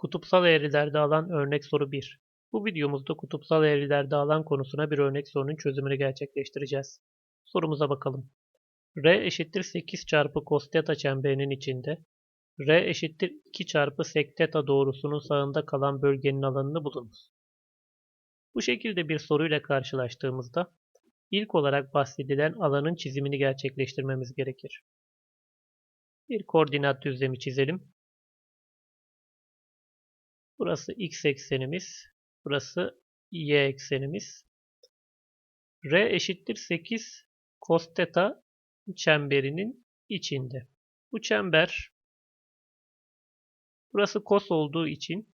Kutupsal eğrilerde alan örnek soru 1. Bu videomuzda kutupsal eğrilerde alan konusuna bir örnek sorunun çözümünü gerçekleştireceğiz. Sorumuza bakalım. R eşittir 8 çarpı cos theta çemberinin içinde R eşittir 2 çarpı sek theta doğrusunun sağında kalan bölgenin alanını bulunuz. Bu şekilde bir soruyla karşılaştığımızda ilk olarak bahsedilen alanın çizimini gerçekleştirmemiz gerekir. Bir koordinat düzlemi çizelim. Burası x eksenimiz. Burası y eksenimiz. R eşittir 8 cos theta çemberinin içinde. Bu çember burası cos olduğu için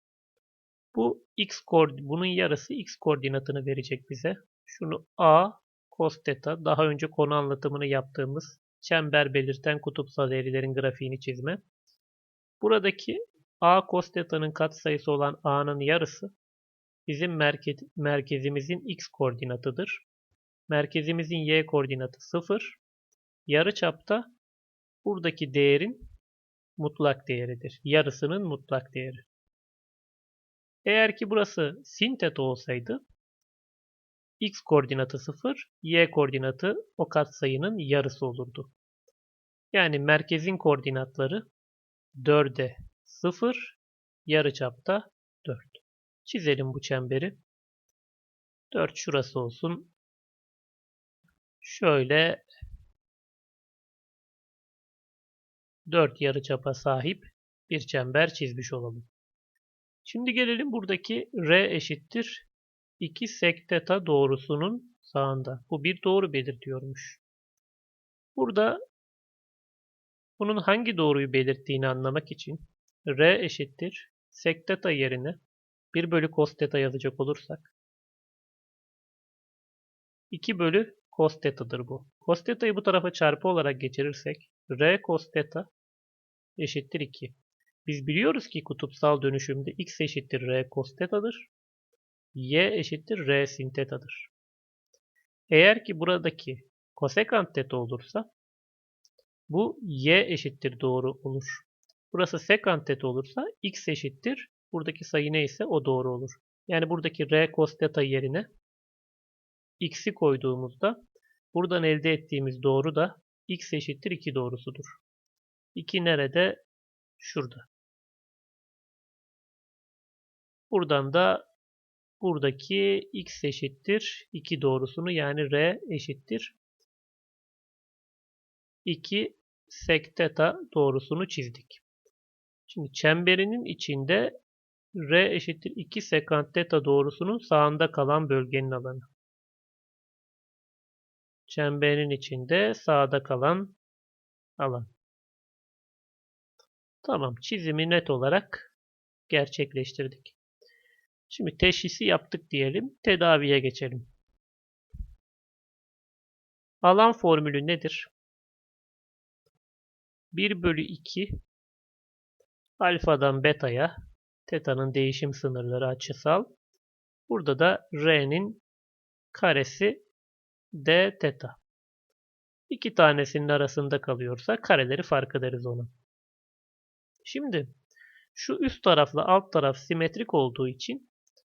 bu x bunun yarısı x koordinatını verecek bize. Şunu a cos theta daha önce konu anlatımını yaptığımız çember belirten kutupsal eğrilerin grafiğini çizme. Buradaki a cos theta'nın katsayısı olan a'nın yarısı bizim merkez, merkezimizin x koordinatıdır. Merkezimizin y koordinatı 0. Yarıçapta buradaki değerin mutlak değeridir. Yarısının mutlak değeri. Eğer ki burası sin theta olsaydı x koordinatı 0, y koordinatı o katsayının yarısı olurdu. Yani merkezin koordinatları 4'e 0, yarıçapta 4. Çizelim bu çemberi. 4 şurası olsun. Şöyle 4 yarıçapa sahip bir çember çizmiş olalım. Şimdi gelelim buradaki R eşittir 2 sek doğrusunun sağında. Bu bir doğru belirtiyormuş. Burada bunun hangi doğruyu belirttiğini anlamak için R eşittir sek theta yerine 1 bölü cos theta yazacak olursak 2 bölü cos theta'dır bu. Cos theta'yı bu tarafa çarpı olarak geçirirsek R cos theta eşittir 2. Biz biliyoruz ki kutupsal dönüşümde x eşittir R cos theta'dır. Y eşittir R sin theta'dır. Eğer ki buradaki kosekant theta olursa bu y eşittir doğru olur. Burası sekant theta olursa x eşittir. Buradaki sayı neyse o doğru olur. Yani buradaki r cos theta yerine x'i koyduğumuzda buradan elde ettiğimiz doğru da x eşittir 2 doğrusudur. 2 nerede? Şurada. Buradan da buradaki x eşittir 2 doğrusunu yani r eşittir 2 sek theta doğrusunu çizdik. Şimdi çemberinin içinde r eşittir 2 sekant theta doğrusunun sağında kalan bölgenin alanı. Çemberin içinde sağda kalan alan. Tamam çizimi net olarak gerçekleştirdik. Şimdi teşhisi yaptık diyelim. Tedaviye geçelim. Alan formülü nedir? 1 bölü 2 alfadan beta'ya teta'nın değişim sınırları açısal. Burada da r'nin karesi d teta. İki tanesinin arasında kalıyorsa kareleri fark ederiz onu. Şimdi şu üst tarafla alt taraf simetrik olduğu için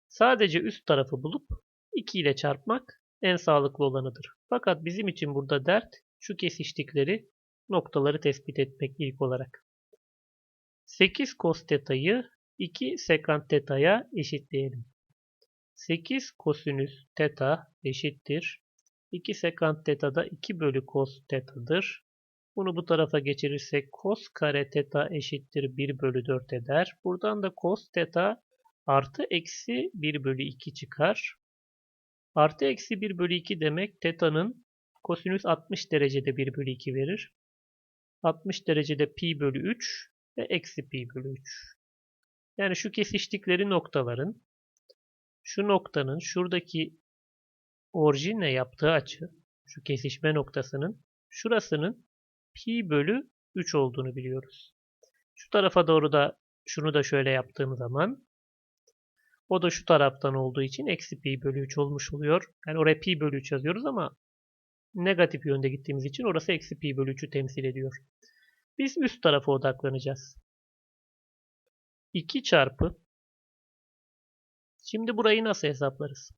sadece üst tarafı bulup 2 ile çarpmak en sağlıklı olanıdır. Fakat bizim için burada dert şu kesiştikleri noktaları tespit etmek ilk olarak. 8 cos teta'yı 2 sekant teta'ya eşitleyelim. 8 kosinüs teta eşittir. 2 sekant teta da 2 bölü cos teta'dır. Bunu bu tarafa geçirirsek cos kare teta eşittir 1 bölü 4 eder. Buradan da cos teta artı eksi 1 bölü 2 çıkar. Artı eksi 1 bölü 2 demek teta'nın kosinüs 60 derecede 1 bölü 2 verir. 60 derecede pi bölü 3 ve eksi pi bölü 3. Yani şu kesiştikleri noktaların şu noktanın şuradaki orijinle yaptığı açı şu kesişme noktasının şurasının pi bölü 3 olduğunu biliyoruz. Şu tarafa doğru da şunu da şöyle yaptığım zaman o da şu taraftan olduğu için eksi pi bölü 3 olmuş oluyor. Yani oraya pi bölü 3 yazıyoruz ama negatif yönde gittiğimiz için orası eksi pi bölü 3'ü temsil ediyor. Biz üst tarafa odaklanacağız. 2 çarpı Şimdi burayı nasıl hesaplarız?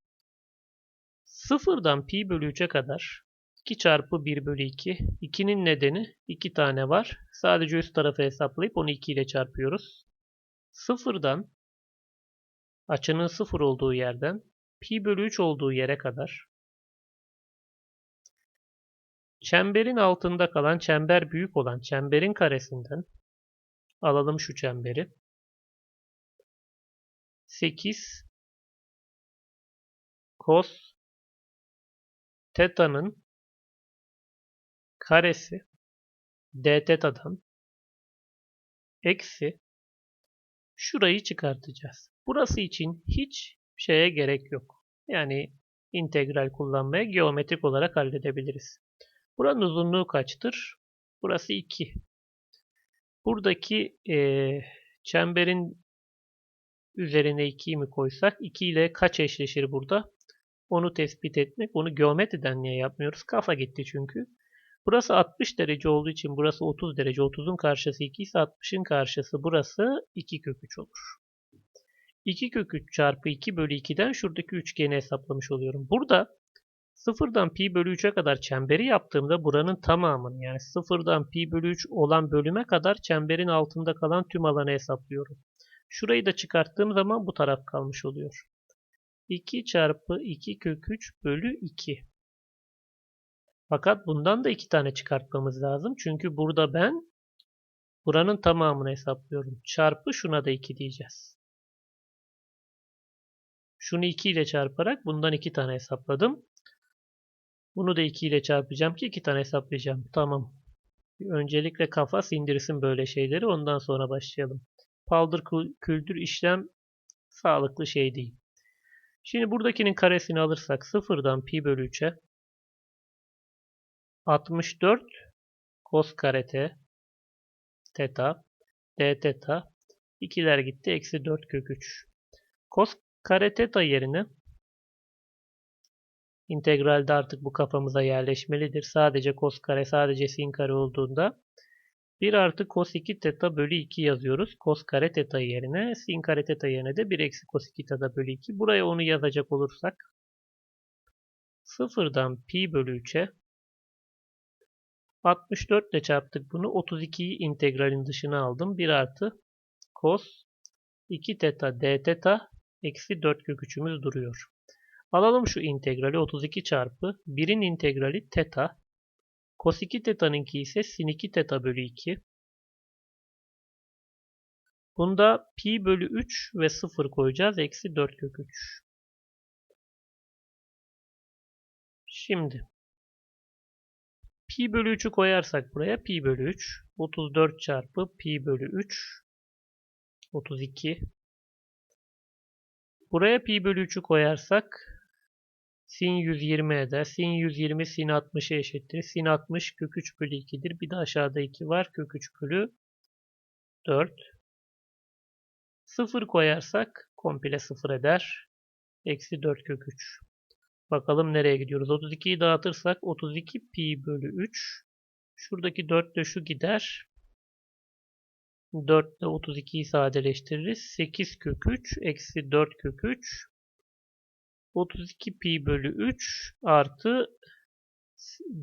Sıfırdan pi bölü 3'e kadar 2 çarpı 1 bölü 2. 2'nin nedeni 2 tane var. Sadece üst tarafı hesaplayıp onu 2 ile çarpıyoruz. Sıfırdan açının sıfır olduğu yerden pi bölü 3 olduğu yere kadar çemberin altında kalan çember büyük olan çemberin karesinden alalım şu çemberi. 8 cos teta'nın karesi d teta'dan eksi şurayı çıkartacağız. Burası için hiç şeye gerek yok. Yani integral kullanmaya geometrik olarak halledebiliriz. Buranın uzunluğu kaçtır? Burası 2. Buradaki e, çemberin üzerine 2'yi mi koysak 2 ile kaç eşleşir burada? Onu tespit etmek. Onu geometriden niye yapmıyoruz? Kafa gitti çünkü. Burası 60 derece olduğu için burası 30 derece. 30'un karşısı 2 ise 60'ın karşısı burası 2 kök 3 olur. 2 kök 3 çarpı 2 bölü 2'den şuradaki üçgeni hesaplamış oluyorum. Burada sıfırdan pi bölü 3'e kadar çemberi yaptığımda buranın tamamını yani sıfırdan pi bölü 3 olan bölüme kadar çemberin altında kalan tüm alanı hesaplıyorum. Şurayı da çıkarttığım zaman bu taraf kalmış oluyor. 2 çarpı 2 kök 3 bölü 2. Fakat bundan da 2 tane çıkartmamız lazım. Çünkü burada ben buranın tamamını hesaplıyorum. Çarpı şuna da 2 diyeceğiz. Şunu 2 ile çarparak bundan 2 tane hesapladım. Bunu da 2 ile çarpacağım ki 2 tane hesaplayacağım. Tamam. Öncelikle kafa sindirsin böyle şeyleri. Ondan sonra başlayalım. Paldır küldür işlem sağlıklı şey değil. Şimdi buradakinin karesini alırsak sıfırdan pi bölü 3'e 64 cos kare t teta d teta ikiler gitti eksi 4 kök 3. Cos kare teta yerine integralde artık bu kafamıza yerleşmelidir. Sadece cos kare sadece sin kare olduğunda 1 artı cos 2 teta bölü 2 yazıyoruz. Cos kare teta yerine sin kare teta yerine de 1 eksi cos 2 teta bölü 2. Buraya onu yazacak olursak sıfırdan pi bölü 3'e 64 ile çarptık bunu. 32'yi integralin dışına aldım. 1 artı cos 2 teta d teta eksi 4 kök 3'ümüz duruyor. Alalım şu integrali 32 çarpı 1'in integrali teta Cos 2 teta'nınki ise sin 2 teta bölü 2. Bunda pi bölü 3 ve 0 koyacağız. Eksi 4 kök 3. Şimdi pi bölü 3'ü koyarsak buraya pi bölü 3. 34 çarpı pi bölü 3. 32. Buraya pi bölü 3'ü koyarsak Sin 120 eder. Sin 120 sin 60'a eşittir. Sin 60 kök 3 bölü 2'dir. Bir de aşağıda 2 var. Kök 3 bölü 4. 0 koyarsak komple 0 eder. Eksi 4 kök 3. Bakalım nereye gidiyoruz. 32'yi dağıtırsak 32 pi bölü 3. Şuradaki 4 de şu gider. 4 ile 32'yi sadeleştiririz. 8 kök 3 eksi 4 kök 3 32 pi bölü 3 artı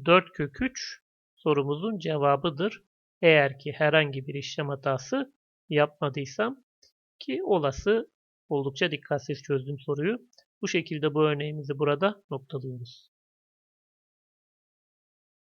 4 kök 3 sorumuzun cevabıdır. Eğer ki herhangi bir işlem hatası yapmadıysam ki olası oldukça dikkatsiz çözdüm soruyu. Bu şekilde bu örneğimizi burada noktalıyoruz.